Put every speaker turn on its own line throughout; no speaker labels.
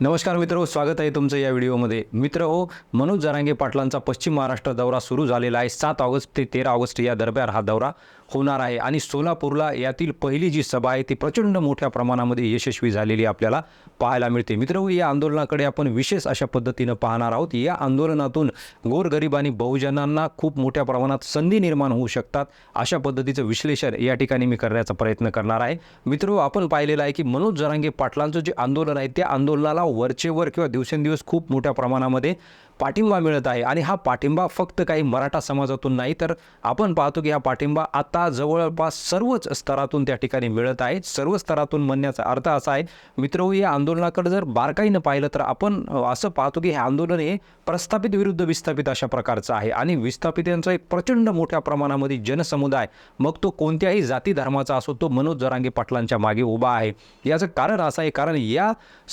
नमस्कार मित्र स्वागत आहे तुमचं या व्हिडिओमध्ये. मित्र हो मनोज जरांगे पाटलांचा पश्चिम महाराष्ट्र दौरा सुरू झालेला आहे. सात ऑगस्ट ते तेरा ऑगस्ट या दरम्यान हा दौरा होणार आहे. आणि सोलापूरला यातील पहिली जी सभा आहे ती प्रचंड मोठ्या प्रमाणामध्ये यशस्वी झालेली आपल्याला पाहायला मिळते. मित्र हो या आंदोलनाकडे आपण विशेष अशा पद्धतीनं पाहणार आहोत. या आंदोलनातून गोरगरीब आणि बहुजनांना खूप मोठ्या प्रमाणात संधी निर्माण होऊ शकतात. अशा पद्धतीचं विश्लेषण या ठिकाणी मी करण्याचा प्रयत्न करणार आहे. मित्र आपण पाहिलेलं आहे की मनोज जरांगे पाटलांचं जे आंदोलन आहे त्या आंदोलनाला वरचेवर किंवा दिवसेंदिवस खूप मोठ्या प्रमाणामध्ये पाठिंबा मिळत आहे आणि हा पाठिंबा फक्त काही मराठा समाजातून नाही तर आपण पाहतो की हा पाठिंबा आता जवळपास सर्वच स्तरातून त्या ठिकाणी मिळत आहे. सर्व स्तरातून म्हणण्याचा अर्थ असा आहे मित्र हो, या आंदोलनाकडे जर बारकाईनं पाहिलं तर आपण असं पाहतो की हे आंदोलन हे प्रस्थापित विरुद्ध विस्थापित अशा प्रकारचं आहे आणि विस्थापितांचा एक प्रचंड मोठ्या प्रमाणामध्ये जनसमुदाय मग तो कोणत्याही जाती धर्माचा असो तो मनोज जरांगे पाटलांच्या मागे उभा आहे. याचं कारण असं आहे कारण या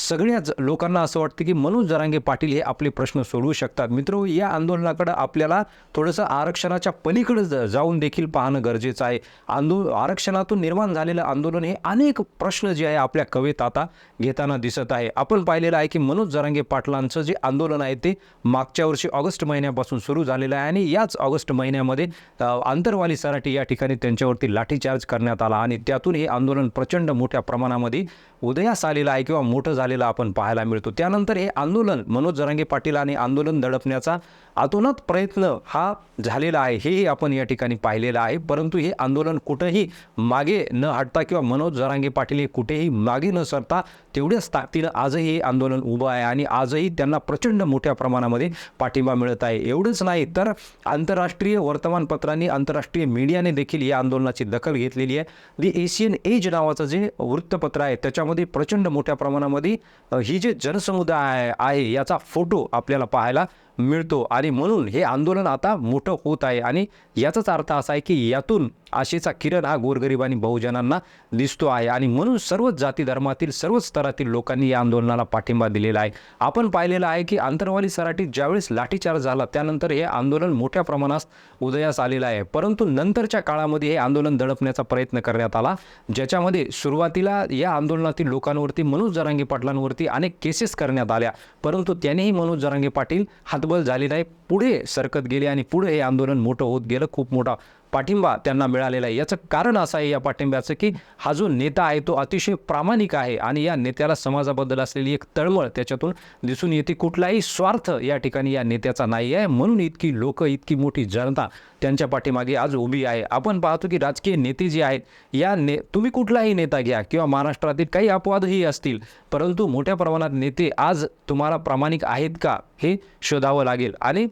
सगळ्याच लोकांना असं वाटतं की मनोज जरांगे पाटील हे आपले प्रश्न सोडवू शकतात. मित्र या आंदोलनाकडं आपल्याला थोडंसं आरक्षणाच्या पलीकडे जाऊन देखील पाहणं गरजेचं आहे. आंदो आरक्षणातून निर्माण झालेलं आंदोलन हे अनेक प्रश्न जे आहे आपल्या कवेत आता घेताना दिसत आहे. आपण पाहिलेलं आहे की मनोज जरांगे पाटलांचं जे आंदोलन आहे ते मागच्या वर्षी ऑगस्ट महिन्यापासून सुरू झालेलं आहे आणि याच ऑगस्ट महिन्यामध्ये आंतरवाली सराठी या ठिकाणी त्यांच्यावरती लाठीचार्ज करण्यात आला आणि त्यातून हे आंदोलन प्रचंड मोठ्या प्रमाणामध्ये उदयास आलेला आहे किंवा मोठं झालेलं आपण पाहायला मिळतो. त्यानंतर हे आंदोलन मनोज जरांगे पाटील आणि आंदोलन दडपण्याचा अतोनात प्रयत्न हा झालेला आहे. हेही आपण या ठिकाणी पाहिलेलं आहे. परंतु हे आंदोलन कुठंही मागे न हटता किंवा मनोज जरांगे पाटील हे कुठेही मागे न सरता तेवढ्याच ताकदीनं आजही हे आंदोलन उभं आहे आणि आजही त्यांना प्रचंड मोठ्या प्रमाणामध्ये पाठिंबा मिळत आहे. एवढंच नाही तर आंतरराष्ट्रीय वर्तमानपत्रांनी आंतरराष्ट्रीय मीडियाने देखील या आंदोलनाची दखल घेतलेली आहे. दी एशियन एज नावाचं जे वृत्तपत्र आहे त्याच्यामध्ये प्रचंड मोठ्या प्रमाणामध्ये ही जे जनसमुदाय आहे याचा फोटो आपल्याला पाहायला मिळतो. आणि म्हणून हे आंदोलन आता मोठं होत आहे. आणि याचाच अर्थ असा आहे की यातून आशेचा किरण हा गोरगरीब आणि बहुजनांना दिसतो आहे. आणि म्हणून सर्वच जाती धर्मातील सर्वच स्तरातील लोकांनी या आंदोलनाला पाठिंबा दिलेला आहे. आपण पाहिलेलं आहे की आंतरवाली सराटीत ज्यावेळेस लाठीचार्ज झाला त्यानंतर हे आंदोलन मोठ्या प्रमाणात उदयास आलेलं आहे. परंतु नंतरच्या काळामध्ये हे आंदोलन दडपण्याचा प्रयत्न करण्यात आला ज्याच्यामध्ये सुरुवातीला या आंदोलनातील लोकांवरती मनोज जरांगे पाटलांवरती अनेक केसेस करण्यात आल्या. परंतु त्यानेही मनोज जरांगे पाटील हा हातबल झाली नाही. पुढे सरकत गेले आणि पुढे हे आंदोलन मोठं होत गेलं. खूप मोठा पाठिंबा त्यांना मिळालेला आहे. याचं कारण असं आहे या पाठिंब्याचं की हा जो नेता आहे तो अतिशय प्रामाणिक आहे आणि या नेत्याला समाजाबद्दल असलेली एक तळमळ त्याच्यातून दिसून येते. कुठलाही स्वार्थ या ठिकाणी या नेत्याचा नाही आहे. म्हणून इतकी लोक इतकी मोठी जनता त्यांच्या पाठीमागे आज उभी आहे. आपण पाहतो की राजकीय नेते जे आहेत या ने तुम्ही कुठलाही नेता घ्या किंवा महाराष्ट्रातील काही अपवादही असतील परंतु मोठ्या प्रमाणात नेते आज तुम्हाला प्रामाणिक आहेत का हे शोधावं लागेल. आणि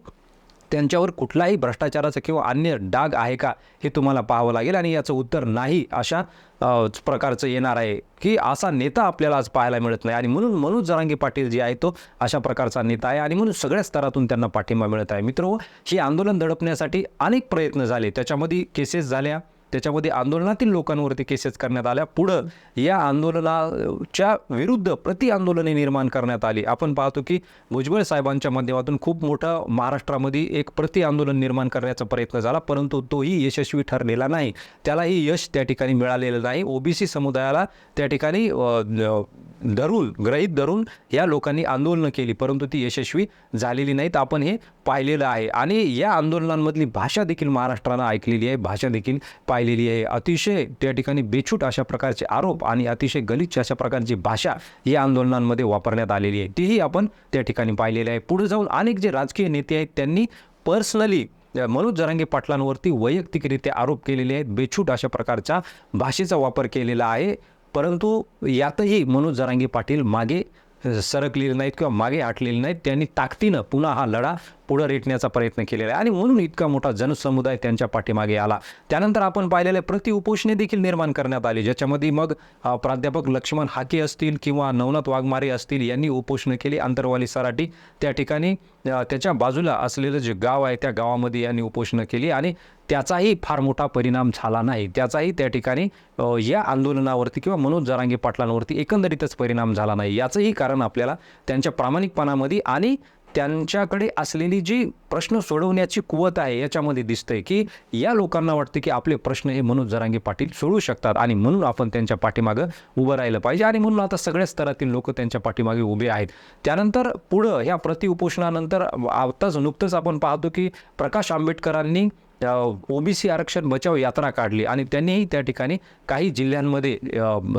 त्यांच्यावर कुठलाही भ्रष्टाचाराचं किंवा अन्य डाग आहे का हे तुम्हाला पाहावं लागेल आणि याचं उत्तर नाही अशा प्रकारचं येणार आहे की असा नेता आपल्याला आज पाहायला मिळत नाही. आणि म्हणून मनोज जरांगे पाटील जे आहे तो अशा प्रकारचा नेता आहे आणि म्हणून सगळ्या स्तरातून त्यांना पाठिंबा मिळत आहे. मित्र हे आंदोलन दडपण्यासाठी अनेक प्रयत्न झाले. त्याच्यामध्ये केसेस झाल्या. त्याच्यामध्ये आंदोलनातील लोकांवरती केसेस करण्यात आल्या. पुढं या आंदोलनाच्या विरुद्ध प्रति आंदोलने निर्माण करण्यात आली. आपण पाहतो की भुजबळ साहेबांच्या माध्यमातून खूप मोठं महाराष्ट्रामध्ये एक प्रति आंदोलन निर्माण करण्याचा प्रयत्न झाला परंतु तोही यशस्वी ठरलेला नाही. त्यालाही यश त्या ठिकाणी मिळालेलं नाही. ओबीसी समुदायाला त्या ठिकाणी धरून ग्रहित धरून या लोकांनी आंदोलनं केली परंतु ती यशस्वी झालेली नाहीत. आपण हे पाहिलेलं आहे. आणि या आंदोलनांमधली भाषा देखील महाराष्ट्रानं ऐकलेली आहे. भाषा देखील पाहिलेली आहे. अतिशय त्या ठिकाणी बेछूट अशा प्रकारचे आरोप आणि अतिशय गलिच्छ अशा प्रकारची भाषा या आंदोलनांमध्ये वापरण्यात आलेली आहे. तीही आपण त्या ठिकाणी पाहिलेली आहे. पुढे जाऊन अनेक जे राजकीय नेते आहेत त्यांनी पर्सनली मनोज जरांगे पाटलांवरती वैयक्तिकरित्या आरोप केलेले आहेत. बेछूट अशा प्रकारच्या भाषेचा वापर केलेला आहे. परंतु यातही मनोज जरांगे पाटील मागे सरकलेले नाहीत किंवा मागे आटलेले नाहीत. त्यांनी ताकदीनं पुन्हा हा लढा पुढं रेटण्याचा प्रयत्न केलेला आहे. आणि म्हणून इतका मोठा जनसमुदाय त्यांच्या पाठीमागे आला. त्यानंतर आपण पाहिलेले प्रतिउपोषणे देखील निर्माण करण्यात आली ज्याच्यामध्ये मग प्राध्यापक लक्ष्मण हाके असतील किंवा नवनाथ वाघमारे असतील यांनी उपोषणं केली. आंतरवाली सराठी त्या ठिकाणी त्याच्या बाजूला असलेलं जे गाव आहे त्या गावामध्ये यांनी उपोषणं केली. आणि त्याचाही फार मोठा परिणाम झाला नाही. त्याचाही त्या ठिकाणी या आंदोलनावरती किंवा मनोज जरांगे पाटलांवरती एकंदरीतच परिणाम झाला नाही. याचंही कारण आपल्याला त्यांच्या प्रामाणिकपणामध्ये आणि त्यांच्याकडे असलेली जी प्रश्न सोडवण्याची कुवत आहे याच्यामध्ये दिसतंय की या लोकांना वाटतं की आपले प्रश्न हे मनोज जरांगे पाटील सोडवू शकतात आणि म्हणून आपण त्यांच्या पाठीमागं उभं राहिलं पाहिजे आणि म्हणून आता सगळ्या स्तरातील लोक त्यांच्या पाठीमागे उभे आहेत. त्यानंतर पुढं ह्या प्रतिउपोषणानंतर आताच नुकतंच आपण पाहतो की प्रकाश आंबेडकरांनी ओबीसी आरक्षण बचाव यात्रा काढली आणि त्यांनीही त्या ठिकाणी काही जिल्ह्यांमध्ये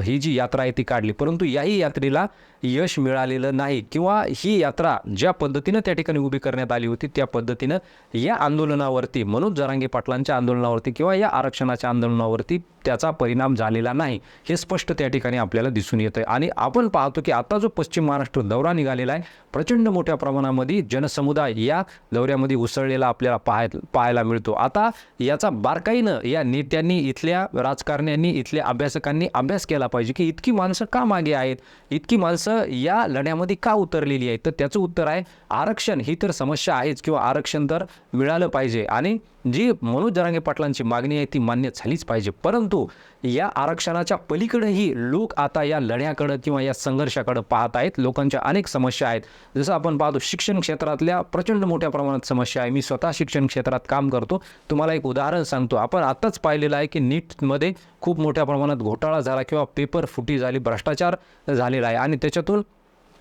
ही जी यात्रा आहे ती काढली. परंतु याही यात्रेला यश मिळालेलं नाही किंवा ही यात्रा ज्या पद्धतीनं त्या ठिकाणी उभी करण्यात आली होती त्या पद्धतीनं या आंदोलनावरती मनोज जरांगे पाटलांच्या आंदोलनावरती किंवा या आरक्षणाच्या आंदोलनावरती त्याचा परिणाम झालेला नाही हे स्पष्ट त्या ठिकाणी आपल्याला दिसून येतं आहे आणि आपण पाहतो की आता जो पश्चिम महाराष्ट्र दौरा निघालेला आहे प्रचंड मोठ्या प्रमाणामध्ये जनसमुदाय या दौऱ्यामध्ये उसळलेला आपल्याला पाहाय पाहायला मिळतो. आता आता याचा बारकाईनं या नेत्यांनी इथल्या राजकारण्यांनी इथल्या अभ्यासकांनी अभ्यास केला पाहिजे की इतकी माणसं का मागे आहेत? इतकी माणसं या लढ्यामध्ये का उतरलेली आहेत? तर त्याचं उत्तर आहे आरक्षण ही तर समस्या आहेच किंवा आरक्षण तर मिळालं पाहिजे. आणि जी मनोज जरांगे पाटलांची मागणी आहे ती मान्य झालीच पाहिजे. परंतु या आरक्षणाच्या पलीकडेही लोक आता या लढ्याकडं किंवा या संघर्षाकडं पाहत आहेत. लोकांच्या अनेक समस्या आहेत. जसं आपण पाहतो शिक्षण क्षेत्रातल्या प्रचंड मोठ्या प्रमाणात समस्या आहे. मी स्वतः शिक्षण क्षेत्रात काम करतो. तुम्हाला एक उदाहरण सांगतो. आपण आत्ताच पाहिलेलं आहे की नीटमध्ये खूप मोठ्या प्रमाणात घोटाळा झाला किंवा पेपर फुटी झाली भ्रष्टाचार झालेला आहे. आणि त्याच्यातून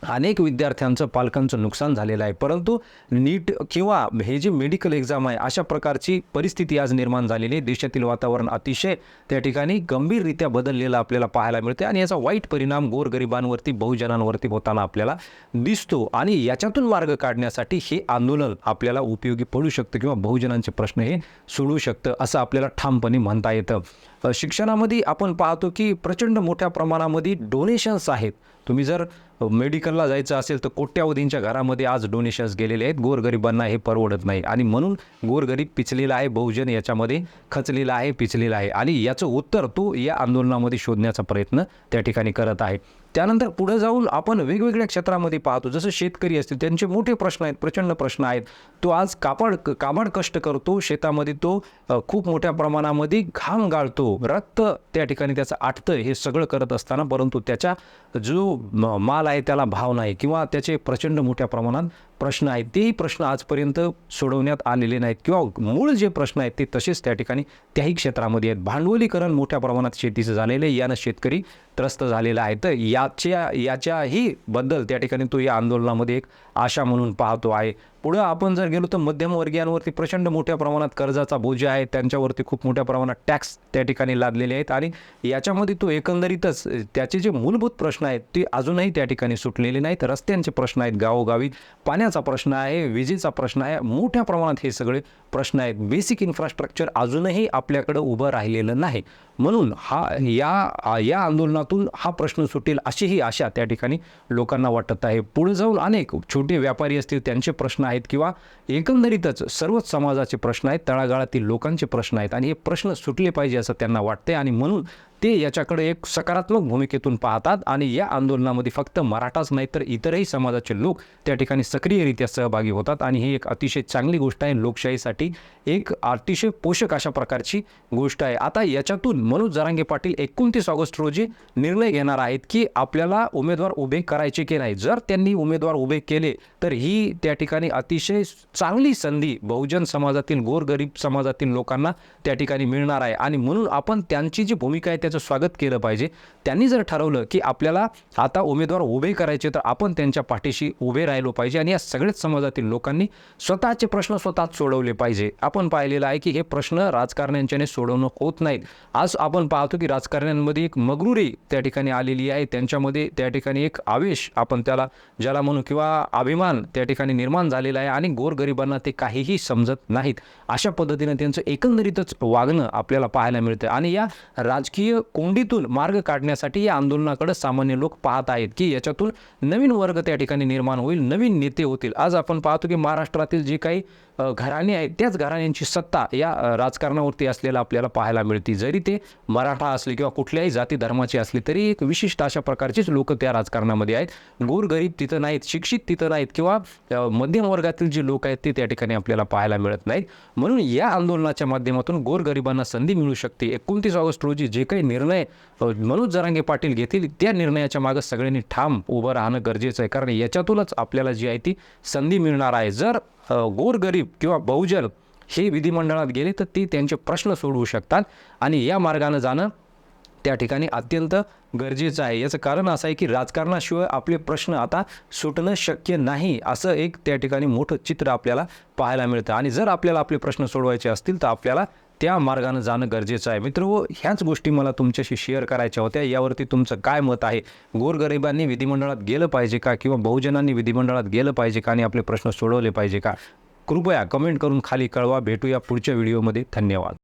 अनेक विद्यार्थ्यांचं पालकांचं नुकसान झालेलं आहे. परंतु नीट किंवा हे जे मेडिकल एक्झाम आहे अशा प्रकारची परिस्थिती आज निर्माण झालेली आहे. देशातील वातावरण अतिशय त्या ठिकाणी गंभीररित्या बदललेलं आपल्याला पाहायला मिळते आणि याचा वाईट परिणाम गोरगरिबांवरती बहुजनांवरती होताना आपल्याला दिसतो. आणि याच्यातून मार्ग काढण्यासाठी हे आंदोलन आपल्याला उपयोगी पडू शकतं किंवा बहुजनांचे प्रश्न हे सोडू शकतं असं आपल्याला ठामपणे म्हणता येतं. शिक्षणामध्ये आपण पाहतो की प्रचंड मोठ्या प्रमाणामध्ये डोनेशन्स आहेत. तुम्ही जर मेडिकलला जायचं असेल तर कोट्यावधींच्या घरामध्ये आज डोनेशन्स गेलेले आहेत. गोरगरिबांना हे परवडत नाही. आणि म्हणून गोरगरीब पिचलेला आहे बहुजन याच्यामध्ये खचलेला आहे पिचलेला आहे. आणि याचं उत्तर तो या आंदोलनामध्ये शोधण्याचा प्रयत्न त्या ठिकाणी करत आहे. त्यानंतर पुढे जाऊन आपण वेगवेगळ्या क्षेत्रामध्ये पाहतो. जसं शेतकरी असतील त्यांचे मोठे प्रश्न आहेत प्रचंड प्रश्न आहेत. तो आज कापड काबाड कष्ट करतो. शेतामध्ये तो खूप मोठ्या प्रमाणामध्ये घाम गाळतो. रक्त त्या ठिकाणी त्याचं आटतं हे सगळं करत असताना परंतु त्याच्या जो म- माल आहे त्याला भाव नाही किंवा त्याचे प्रचंड मोठ्या प्रमाणात प्रश्न आहेत. तेही प्रश्न आजपर्यंत सोडवण्यात आलेले नाहीत. किंवा मूळ जे प्रश्न आहेत ते तसेच त्या ठिकाणी त्याही क्षेत्रामध्ये आहेत. भांडवलीकरण मोठ्या प्रमाणात शेतीचं झालेलं आहे. यानं शेतकरी त्रस्त झालेला आहे. तर याच्या याच्याही बद्दल त्या ठिकाणी तो या आंदोलनामध्ये एक आशा म्हणून पाहतो आहे. पुढं आपण जर गेलो तर मध्यमवर्गीयांवरती प्रचंड मोठ्या प्रमाणात कर्जाचा बोजा आहे. त्यांच्यावरती खूप मोठ्या प्रमाणात टॅक्स त्या ठिकाणी लादलेले आहेत आणि याच्यामध्ये तो एकंदरीतच त्याचे जे मूलभूत प्रश्न आहेत ते अजूनही त्या ठिकाणी सुटलेले नाहीत. रस्त्यांचे प्रश्न आहेत गावोगावी पाण्याचा प्रश्न आहे विजेचा प्रश्न आहे मोठ्या प्रमाणात हे सगळे प्रश्न आहेत. बेसिक इन्फ्रास्ट्रक्चर अजूनही आपल्याकडं उभं राहिलेलं नाही. म्हणून हा या या आंदोलनातून हा प्रश्न सुटेल अशीही आशा त्या ठिकाणी लोकांना वाटत आहे. पुढे जाऊन अनेक छोटे व्यापारी असतील त्यांचे प्रश्न आहेत. आहेत किंवा एकंदरीतच सर्वच समाजाचे प्रश्न आहेत तळागाळातील लोकांचे प्रश्न आहेत आणि हे प्रश्न सुटले पाहिजे असं त्यांना वाटते आणि म्हणून ते याच्याकडे एक सकारात्मक भूमिकेतून पाहतात आणि या आंदोलनामध्ये फक्त मराठाच नाही तर इतरही समाजाचे लोक त्या ठिकाणी सक्रियरित्या सहभागी होतात आणि ही एक अतिशय चांगली गोष्ट आहे. लोकशाहीसाठी एक अतिशय पोषक अशा प्रकारची गोष्ट आहे. आता याच्यातून मनोज जरांगे पाटील एकोणतीस ऑगस्ट रोजी निर्णय घेणार आहेत की आपल्याला उमेदवार उभे करायचे की नाही. जर त्यांनी उमेदवार उभे केले तर ही त्या ठिकाणी अतिशय चांगली संधी बहुजन समाजातील गोरगरीब समाजातील लोकांना त्या ठिकाणी मिळणार आहे. आणि म्हणून आपण त्यांची जी भूमिका आहे त्या त्याचं स्वागत केलं पाहिजे. त्यांनी जर ठरवलं की आपल्याला आता उमेदवार उभे करायचे तर आपण त्यांच्या पाठीशी उभे राहिलो पाहिजे आणि या सगळ्याच समाजातील लोकांनी स्वतःचे प्रश्न स्वतःच सोडवले पाहिजे. आपण पाहिलेलं आहे की हे प्रश्न राजकारण्यांच्याने सोडवणं होत नाहीत. आज आपण पाहतो की राजकारण्यांमध्ये एक मगरुरी त्या ठिकाणी आलेली आहे. त्यांच्यामध्ये त्या ठिकाणी एक आवेश आपण त्याला ज्याला म्हणू किंवा अभिमान त्या ठिकाणी निर्माण झालेला आहे आणि गोरगरिबांना ते काहीही समजत नाहीत. अशा पद्धतीने त्यांचं एकंदरीतच वागणं आपल्याला पाहायला मिळतं. आणि या राजकीय कोंडीतून मार्ग काढण्यासाठी या आंदोलनाकडे सामान्य लोक पाहत आहेत की याच्यातून नवीन वर्ग त्या ठिकाणी निर्माण होईल नवीन नेते होतील. आज आपण पाहतो की महाराष्ट्रातील जे काही घराणे आहेत त्याच घराण्यांची सत्ता या राजकारणावरती असलेला आपल्याला पाहायला मिळते. जरी ते मराठा असले किंवा कुठल्याही जाती धर्माचे असले तरी एक विशिष्ट अशा प्रकारचीच लोक त्या राजकारणामध्ये आहेत. गोरगरीब तिथं नाहीत शिक्षित तिथं नाहीत किंवा मध्यम वर्गातील जे लोक आहेत ते त्या ठिकाणी आपल्याला पाहायला मिळत नाहीत. म्हणून या आंदोलनाच्या माध्यमातून गोरगरिबांना संधी मिळू शकते. एकोणतीस ऑगस्ट रोजी जे काही निर्णय मनोज जरांगे पाटील घेतील त्या निर्णयाच्या मागं सगळ्यांनी ठाम उभं राहणं गरजेचं आहे. कारण याच्यातूनच आपल्याला जी आहे ती संधी मिळणार आहे. जर गोरगरीब किंवा बहुजन हे विधिमंडळात गेले तर ते त्यांचे प्रश्न सोडवू शकतात आणि या मार्गानं जाणं त्या ठिकाणी अत्यंत गरजेचं आहे. याचं कारण असं आहे की राजकारणाशिवाय आपले प्रश्न आता सुटणं शक्य नाही असं एक त्या ठिकाणी मोठं चित्र आपल्याला पाहायला मिळतं. आणि जर आपल्याला आपले प्रश्न सोडवायचे असतील तर आपल्याला त्या मार्गानं जाणं गरजेचं आहे. मित्र हो ह्याच गोष्टी मला तुमच्याशी शेअर करायच्या होत्या. यावरती तुमचं काय मत आहे? गोरगरिबांनी विधिमंडळात गेलं पाहिजे का? किंवा बहुजनांनी विधिमंडळात गेलं पाहिजे का? आणि आपले प्रश्न सोडवले पाहिजे का? कृपया कमेंट करून खाली कळवा. भेटूया पुढच्या व्हिडिओमध्ये धन्यवाद.